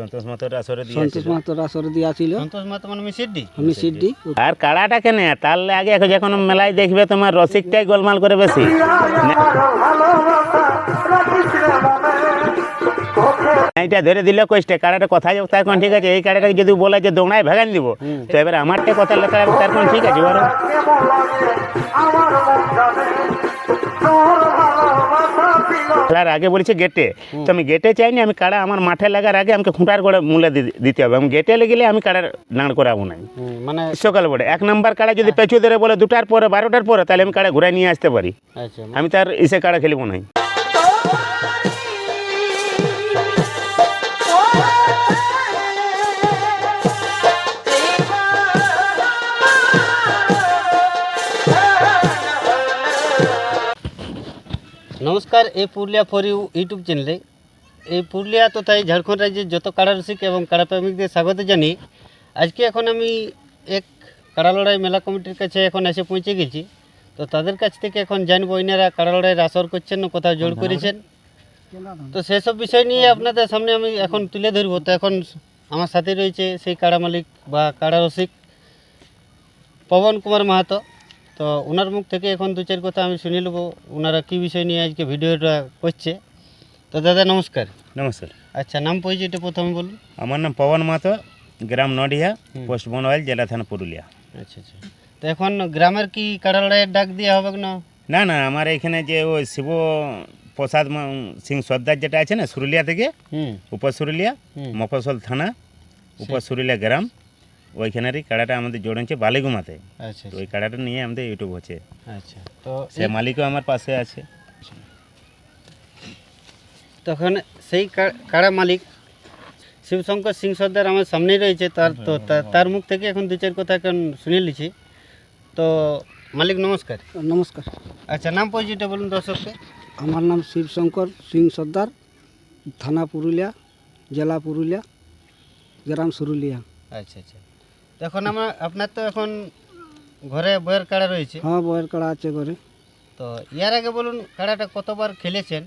সন্তোষ মাতর আসরে সন্তোষ দিয়েছিল মাহাতোর আসরে ছিল সন্তোষ মাহাতো মানে আমি আর কাড়াটা কেন? তাহলে আগে এখন যখন মেলায় দেখবে তোমার রসিকটাই গোলমাল করে বেশি। এইটা ধরে দিলে কষ্টে কাড়াটা কথা যাক তার কোন ঠিক আছে এই কাড়াটাকে যদি বলে যে দৌড়ায় ভেগান দিব তো এবার আমারটা কথা লেখা তার কোন ঠিক আছে বলো? খেলার আগে বলেছে গেটে। তো আমি গেটে চাইনি আমি কাড়া আমার মাঠে লাগার আগে আমাকে খুঁটার করে মূলে দিতে হবে। আমি গেটে লেগেলে আমি কাড়ার দাঁড় করাবো না মানে সকাল বলে এক নম্বর কাড়া যদি পেছু ধরে বলে দুটার পরে বারোটার পরে তাহলে আমি কাড়া ঘুরে নিয়ে আসতে পারি। আচ্ছা আমি তার ইসে কাড়া খেলব না নমস্কার এই পুরুলিয়া ফর ইউ ইউটিউব চ্যানেলে এই পুরুলিয়া তথা এই ঝাড়খণ্ড রাজ্যের যত কাড়া রসিক এবং কাড়া প্রেমিকদের স্বাগত জানি। আজকে এখন আমি এক কাড়া লড়াই মেলা কমিটির কাছে এখন এসে পৌঁছে গেছি। তো তাদের কাছ থেকে এখন জানব ইনারা কাড়া লড়াইয়ের আসর করছেন না কোথাও জোর করেছেন। তো সেসব বিষয় নিয়ে আপনাদের সামনে আমি এখন তুলে ধরবো। তো এখন আমার সাথে রয়েছে সেই কাড়া মালিক বা কাড়া রসিক পবন কুমার মাহাতো। তো ওনার মুখ থেকে এখন দু চার কথা আমি শুনে নেব। ওনারা কী বিষয় নিয়ে আজকে ভিডিওটা করছে? তো দাদা নমস্কার। নমস্কার। আচ্ছা নাম পরিচয়টা প্রথমে বলুন। আমার নাম পবন মাতো গ্রাম নডিহা পোস্ট বনওয়াল জেলা থানা পুরুলিয়া। আচ্ছা আচ্ছা। তো এখন গ্রামের কি কাড়া লড়াইয়ের ডাক দেওয়া হবে না? না না আমার এখানে যে ওই শিব প্রসাদ সিং সর্দার যেটা আছে না সুরুলিয়া থেকে হুম। উপর সুরুলিয়া হুম। মফসল থানা উপর সুরুলিয়া গ্রাম। ওইখানেরই কাড়াটা আমাদের জড়ছে বালিগুমাতে আচ্ছা তো ওই কাড়াটা নিয়ে আমাদের ইউটিউব হচ্ছে আচ্ছা তো সে মালিকও আমার পাশে আছে তখন সেই কা- কাড়া মালিক শিবশঙ্কর সিং সর্দার আমার সামনেই রয়েছে তার তো তা- তার মুখ থেকে এখন দু চার কথা এখন শুনে নিচ্ছি তো মালিক নমস্কার নমস্কার আচ্ছা নাম পরিচয়টা বলুন দর্শককে আমার নাম শিবশঙ্কর সিং সর্দার থানা পুরুলিয়া জেলা পুরুলিয়া গ্রাম সুরুলিয়া আচ্ছা আচ্ছা তো এখন আমার আপনার তো এখন ঘরে বইয়ের কাড়া রয়েছে। হ্যাঁ বয়ের কাড়া আছে ঘরে। তো ইয়ার আগে বলুন কাড়াটা কতবার খেলেছেন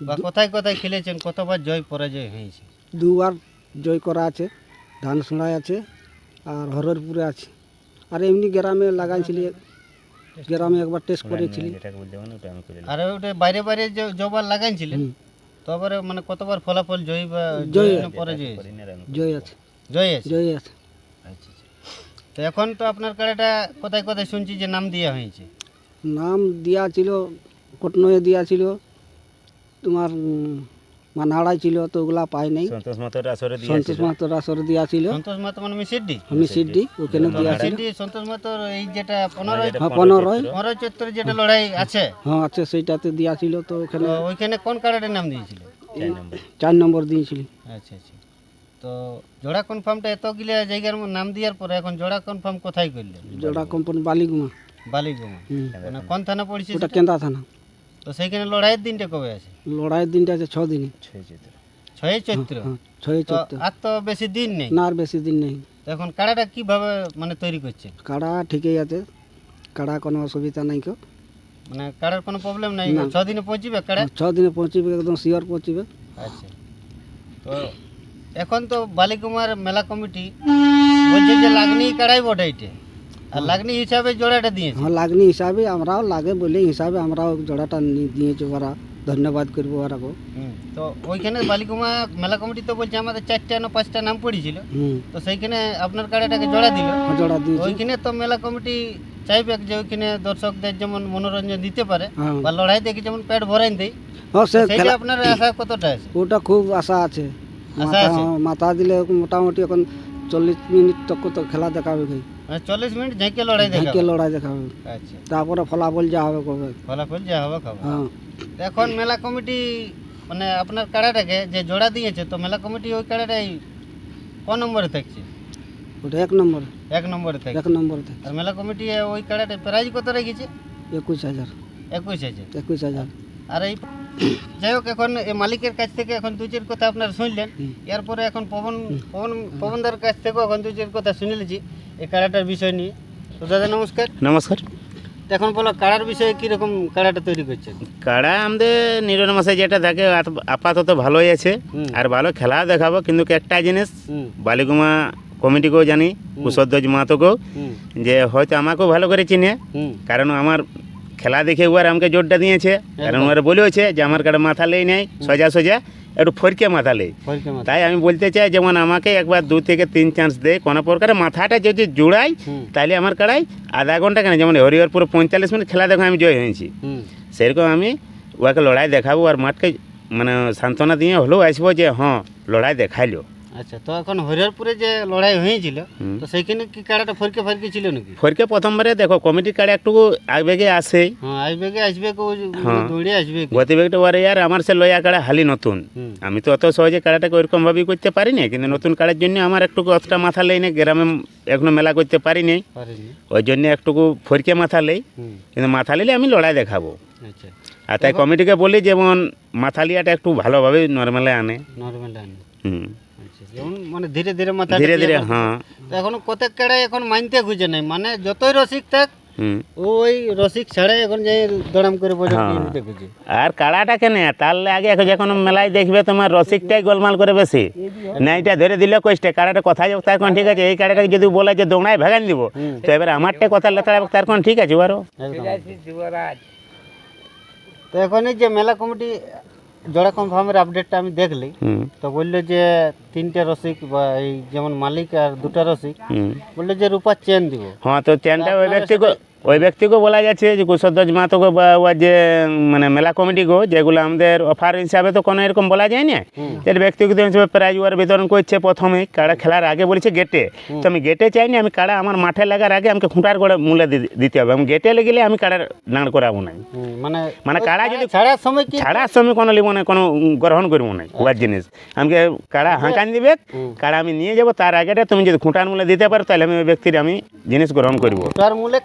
বা কোথায় কোথায় খেলেছেন কতবার জয় পরাজয় হয়েছে? দুবার জয় করা আছে ধান সোড়ায় আছে আর হররপুরে আছে। আর এমনি গ্রামে লাগাইছিলি গ্রামে একবার টেস্ট করেছিলি। আর ওটা বাইরে বাইরে যে জবার লাগাইছিলেন। তবে মানে কতবার ফলাফল জয় বা জয়। জয় পরাজয় জয় আছে। জয় আছে। জয় আছে। তো এখন তো আপনার কাড়াটা কোথায় কোথায় শুনছি যে নাম দেওয়া হয়েছে? নাম দেওয়া ছিল কটনয়ে দেওয়া ছিল তোমার মানাড়াই ছিল তো ওগুলা পাই নাই। সন্তোষ মাতর আসরে সন্তোষ দিয়েছিল মাহাতোর আসরে দেওয়া ছিল। সন্তোষ মাতো মানে মিসিডি? আমি সিডি ওখানে দেওয়া ছিল। মিসিডি সন্তোষ মাতোর এই যেটা পনেরোই হ্যাঁ পনেরোই পনেরোই চৈত্র যেটা লড়াই আছে? হ্যাঁ আছে সেইটাতে দেওয়া ছিল তো ওখানে ওইখানে কোন কাড়াটার নাম দিয়েছিল? চার নম্বর। চার নম্বর দিয়েছিল। আচ্ছা আচ্ছা। তো জোড়া কনফার্মটা এত এতগুলো জায়গার নাম দেওয়ার পরে এখন জোড়া কনফার্ম কোথায় করলেন? জোড়া কোম্পানি বালিগুমা। বালিগঙ্গা হুম। মানে কোন থানা পড়েছে ওটা? কেন্দা থানা। তো সেইখানে লড়াইয়ের দিনটা কবে আছে? লড়াইয়ের দিনটা আছে ছ দিনে। ছয় চৈত্র। ছয় চৈত্র? হ্যাঁ ছয় তো আর তো বেশি দিন নেই? না আর বেশি দিন নেই। তো এখন কাড়াটা কীভাবে মানে তৈরি করছে কাড়া ঠিকই আছে। কাড়া কোনো অসুবিধা নাই কেউ। মানে কাড়ার কোনো প্রবলেম নাই? না। ছ দিনে পৌঁছিবে কাড়া? ছ দিনে পৌঁছিবে একদম শিওর পৌঁছিবে। আচ্ছা। তো এখন তো বালিকুমার মেলা কমিটি বলছে যে লাগনি কাড়াই বটে এটা আর লাগনি হিসাবে জোড়াটা দিয়েছে। হ্যাঁ লাগনি হিসাবে আমরাও লাগে বলে হিসাবে আমরাও জোড়াটা দিয়েছি ওরা। ধন্যবাদ করব ওরাকে হুম, তো ওইখানে বালিকুমা মেলা কমিটি তো বলছে আমাদের চারটা না পাঁচটা নাম পড়েছিল। তো সেইখানে আপনার কাড়াটাকে জোড়া দিল। হ্যাঁ, জোড়া দিয়েছি। ওইখানে তো মেলা কমিটি চাইবে যে ওইখানে দর্শকদের যেমন মনোরঞ্জন দিতে পারে হ্যাঁ। বা লড়াই দেখে যেমন পেট ভরাই দেয়। হ্যাঁ সে আপনার আশা কতটা আছে? ওটা খুব আশা আছে। মাথা আছে? হ্যাঁ, মাথা দিলে মোটামুটি এখন চল্লিশ মিনিট তক তো খেলা দেখাবে ভাই। মানে চল্লিশ মিনিট ঝেঁকে লড়াই দেখা লড়াই দেখাবে। আচ্ছা। তারপরে ফলাফল যা হবে কবে ফলাফল যা হবে খাবার হ্যাঁ। এখন মেলা কমিটি মানে আপনার কাড়াটাকে যে জোড়া দিয়েছে তো মেলা কমিটি ওই কাড়াটাই ক নম্বরে থাকছে? ওটা এক নম্বর। এক নম্বরে থাকছে। এক নম্বর থেকে আর মেলা কমিটি ওই কাড়াটা প্রাইজ কত রেখেছে? একুশ হাজার। একুশ হাজার। একুশ হাজার। আর এই যাই হোক এখন এই মালিকের কাছ থেকে এখন দু চার কথা আপনারা শুনলেন। এরপরে এখন পবন পবন পবনদার কাছ থেকেও এখন দু চার কথা শুনে নিয়েছি এই কাড়াটার বিষয় নিয়ে। তো দাদা নমস্কার। নমস্কার। এখন বলো কাড়ার বিষয়ে কীরকম কাড়াটা তৈরি করছেন? কাড়া আমাদের নিরন মাসে যেটা থাকে আপাতত ভালোই আছে। আর ভালো খেলা দেখাবো কিন্তু একটা জিনিস বালিগুমা কমিটিকেও জানি কুশধ্বজ মাহাতোকেও হুম। যে হয়তো আমাকেও ভালো করে চিনে। কারণ আমার খেলা দেখে ওর আমাকে জোরটা দিয়েছে। কারণ ওরা বলেওছে যে আমার কাছে মাথা লেই নেই সোজা সোজা একটু ফরকে মাথা লেই। তাই আমি বলতে চাই যেমন আমাকে একবার দু থেকে তিন চান্স দেয় কোনো প্রকারে মাথাটা যদি জোড়াই তাহলে আমার কাড়াই আধা ঘণ্টা কেন? যেমন হরিহরপুর পঁয়তাল্লিশ মিনিট খেলা দেখো আমি জয় হয়েছি। সেরকম আমি ওকে লড়াই দেখাবো আর মাঠকে মানে সান্ত্বনা দিয়ে হলেও আসব যে হ্যাঁ লড়াই দেখাইলো। আচ্ছা তো এখন হরিহরপুরে যে লড়াই হয়েছিল তো সেইখানে কি কাড়াটা ফরকে ফরকে ছিল নাকি? ফরকে প্রথমবারে দেখো কমিটির কাড়ে একটু আবেগে আসে। হ্যাঁ আসবে আসবে হ্যাঁ। দৌড়ে আসবে গতিবেগটা ওয়ারে আর আমার সে লয়া কাড়া হালি নতুন। আমি তো অত সহজে কাড়াটাকে ওইরকম ওইরকমভাবেই করতে পারি না কিন্তু নতুন কাড়ার জন্য আমার একটু অতটা মাথা লেই না গ্রামে এখনও মেলা করতে পারি নাই ওই জন্য একটুকু ফরকে মাথা লেই কিন্তু মাথা লিলে আমি লড়াই দেখাবো। আচ্ছা। আর তাই কমিটিকে বলি যেমন মাথা লিয়াটা একটু ভালোভাবে নর্মালে আনে। নর্মাল আনে। হুম। যেমন মানে ধীরে ধীরে মাথা ধীরে ধীরে হ্যাঁ। এখন কত কাড়াই এখন মানতে খুঁজে নাই। মানে যতই রসিক থাক ওই রসিক ছাড়াই এখন যাই দড়াম করে বলে হ্যাঁ। আর কাড়াটা কেন? তাহলে আগে এখন যখন মেলায় দেখবে তোমার রসিকটাই গোলমাল করে বেশি। না এটা ধরে দিলে কষ্টে কাড়াটা কথা যাক তার কোন ঠিক আছে? এই কাড়াটাকে যদি বলে যে দৌড়ায় ভেগান দিব তো এবার আমারটা কথা লেতাড়াবে তার কোন ঠিক আছে আরও তো এখন যে মেলা কমিটি জোড়া কনফার্মের আপডেটটা আমি দেখলি হুম। তো বলল যে তিনটে রসিক বা এই যেমন মালিক আর দুটা রসিক হুম। বলল যে রূপার চেন দিব। হ্যাঁ তো চেনটা ওই ব্যক্তিকে ওই ব্যক্তিকে বলা যাচ্ছে যে কুশধ্বজ মাতোকে বা যে মানে মেলা কমিটিকে যেগুলো আমাদের অফার হিসাবে তো কোনো এরকম বলা যায় না। যে ব্যক্তিগত হিসেবে প্রাইজ ওয়ার বিতরণ করছে প্রথমে কাড়া খেলার আগে বলেছে গেটে তো আমি গেটে চাইনি আমি কাড়া আমার মাঠে লাগার আগে আমাকে খুঁটার করে মূল্য দিতে হবে। আমি গেটে লেগেলে আমি কাড়ার দাঁড় করাবো না। মানে মানে কাড়া যদি ছাড়ার সময় কি ছাড়ার সময় কোনো লিব না কোনো গ্রহণ করব না ওয়ার জিনিস। আমাকে কাড়া হাঁকান দিবে কাড়া আমি নিয়ে যাব তার আগেটা তুমি যদি খুঁটার মূল্য দিতে পারো তাহলে আমি ওই ব্যক্তির আমি জিনিস গ্রহণ করব। তার মূলে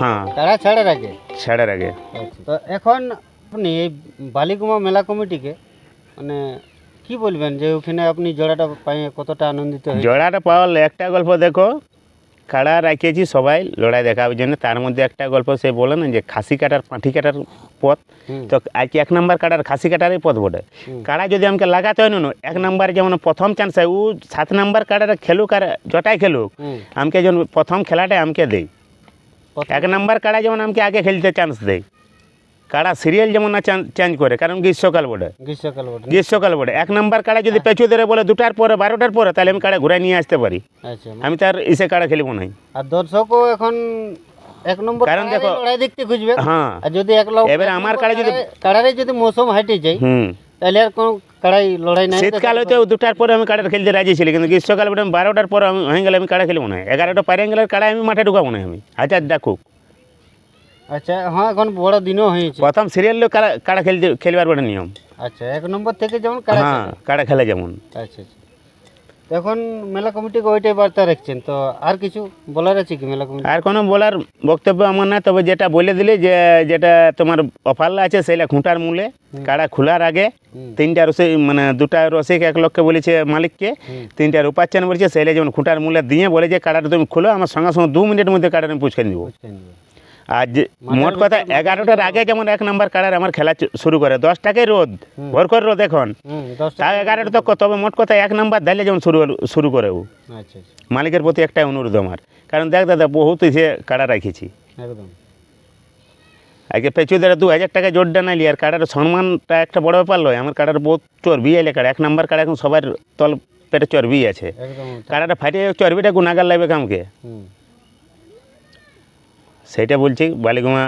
হ্যাঁ। তারা ছাড়ার আগে? ছাড়ার আগে। আচ্ছা, তো এখন আপনি এই বালিকুমা মেলা কমিটিকে মানে কি বলবেন যে ওখানে আপনি জোড়াটা পাই কতটা আনন্দিত জোড়াটা পাওয়ার একটা গল্প দেখো। কাড়া রাখিয়েছি সবাই লড়াই দেখাবার জন্য। তার মধ্যে একটা গল্প সে বলে না যে খাসি কাটার পাঁঠি কাটার পথ। তো আজকে এক নাম্বার কাটার খাসি কাটারই পথ বটে। কাড়া যদি আমাকে লাগাতে হয় না এক নাম্বার যেমন প্রথম চান্স হয় ও সাত নাম্বার কাটার খেলুক আর জটাই খেলুক। আমাকে যেমন প্রথম খেলাটা আমাকে দেয়। এক নাম্বার কাড়া যেমন আমাকে আগে খেলতে চান্স দেয়। কাড়া সিরিয়াল যেমন না চেঞ্জ করে কারণ গ্রীষ্মকাল বটে। গ্রীষ্মকাল বটে। গ্রীষ্মকাল বটে। এক নাম্বার কাড়া যদি পেছু ধরে বলে দুটার পরে বারোটার পরে তাহলে আমি কাড়া ঘুরাই নিয়ে আসতে পারি। আচ্ছা। আমি তার ইসে কাড়া খেলিব নাই। আর দর্শকও এখন এক নম্বর কারণ দেখো- লড়াই দেখতে খুঁজবে। হ্যাঁ। আর যদি এক এবারে আমার কাড়া যদি- কাড়ারে যদি মৌসুম হাইটে যায় হুম। তাহলে আর কোনো কাড়াই লড়াই নাই শীতকাল হইতে দুটার পরে আমি কাড়া খেলতে রাজি ছিলি কিন্তু গ্রীষ্মকাল বটে বারোটার পরে আমি হয়ে গেলে আমি কাড়া খেলব না এগারোটা পারে গেলে কাড়া আমি মাঠে ঢুকাবো না আমি আচ্ছা ডাকুক আচ্ছা হ্যাঁ এখন বড় দিনও হয়েছে প্রথম সিরিয়াল কাড়া কাড়া খেলতে খেলবার বটে নিয়ম আচ্ছা এক নম্বর থেকে যেমন কাড়া হ্যাঁ কাড়া খেলে যেমন আচ্ছা আচ্ছা এখন মেলা কমিটিকে ওইটাই বার্তা রাখছেন তো আর কিছু বলার আছে কি মেলা কমিটি আর কোনো বলার বক্তব্য আমার না তবে যেটা বলে দিলে যে যেটা তোমার অফার আছে সেটা খুঁটার মূলে কাড়া খোলার আগে। তিনটা রসিক মানে দুটা রসিক এক লক্ষে বলেছে মালিককে। তিনটা রূপাচ্চান বলেছে সেটা যেমন খুঁটার মূলে দিয়ে বলে যে কাড়াটা তুমি খুলো আমার সঙ্গে সঙ্গে দু মিনিটের মধ্যে কাড়াটা আমি পুচকে দিব? আর যে মোট কথা এগারোটার আগে যেমন এক নাম্বার কাড়ার আমার খেলা শুরু করে দশটাকে রোদ ভোর করে রোদ এখন। হুম দশটা তা এগারোটা তো তবে মোট কথা এক নাম্বার দিলে যেমন শুরু শুরু করে ও। আচ্ছা আচ্ছা। মালিকের প্রতি একটাই অনুরোধ আমার। কারণ দেখ দাদা বহুত সে কাড়া রাখেছি। একদম। আগে পেছু ধরে দু হাজার টাকা জোরটা নাইলি আর কাড়ার সম্মানটা একটা বড় ব্যাপার লয়। আমার কাড়ার বহুত চর্বি এলে কাড়া। এক নাম্বার কাড়া এখন সবার তল পেটে চর্বি আছে। কাড়াটা ফাটিয়ে চর্বিটা গুণাগার লাগবে কামকে। সেইটা বলছি বালিগুমা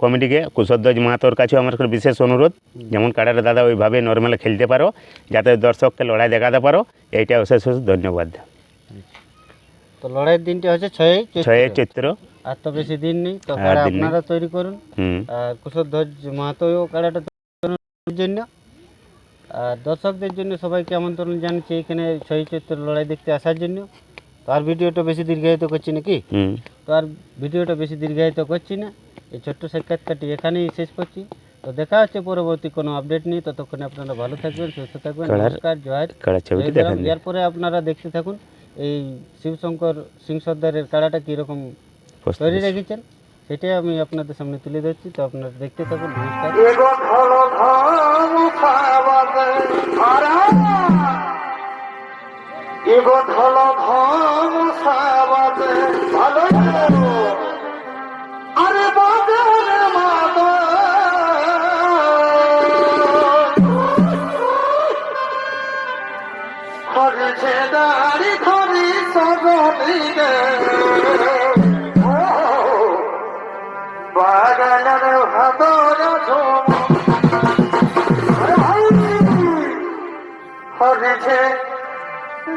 কমিটিকে কুশধ্বজ মাহাতোর কাছেও আমার বিশেষ অনুরোধ। যেমন কাড়াটা দাদা ওইভাবে নর্মালে খেলতে পারো যাতে দর্শককে লড়াই দেখাতে পারো এইটা অশেষ অশেষ ধন্যবাদ। তো লড়াইয়ের দিনটা হচ্ছে ছয় ছয় চৈত্র। আর তো বেশি দিন নেই তো কাড়া আপনারা তৈরি করুন। আর কুশধ্বজ মাহাতোও কাড়াটা তৈরি জন্য। আর দর্শকদের জন্য সবাইকে আমন্ত্রণ জানাচ্ছি এখানে ছয় চৈত্র লড়াই দেখতে আসার জন্য। তার ভিডিওটা বেশি দীর্ঘায়িত করছি নাকি? তার ভিডিওটা বেশি দীর্ঘায়িত করছি না। এই ছোট্ট সাক্ষাৎকারটি এখানেই শেষ করছি। তো দেখা হচ্ছে পরবর্তী কোনো আপডেট নেই ততক্ষণে আপনারা ভালো থাকবেন সুস্থ থাকবেন। নমস্কার জয়। এরপরে আপনারা দেখতে থাকুন এই শিবশঙ্কর সিং সর্দারের কাড়াটা কীরকম তৈরি রেখেছেন সেটাই আমি আপনাদের সামনে তুলে ধরছি। তো আপনারা দেখতে থাকুন নমস্কার। ইগত হল ধন সাবাদে ভালো আরে বাদে মাদ ধরেছে দাড়ি ধরি সবলি বাগানের ভাদর ঝোম হরেছে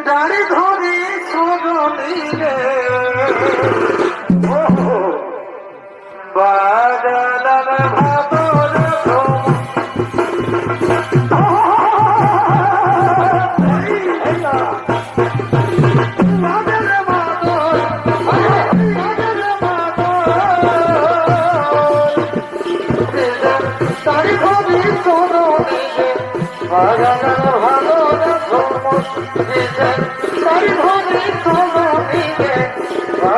তার ধরে সরণিলে বাজালার ভাবনা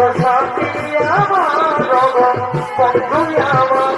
কথা আমার বন্ধু আমার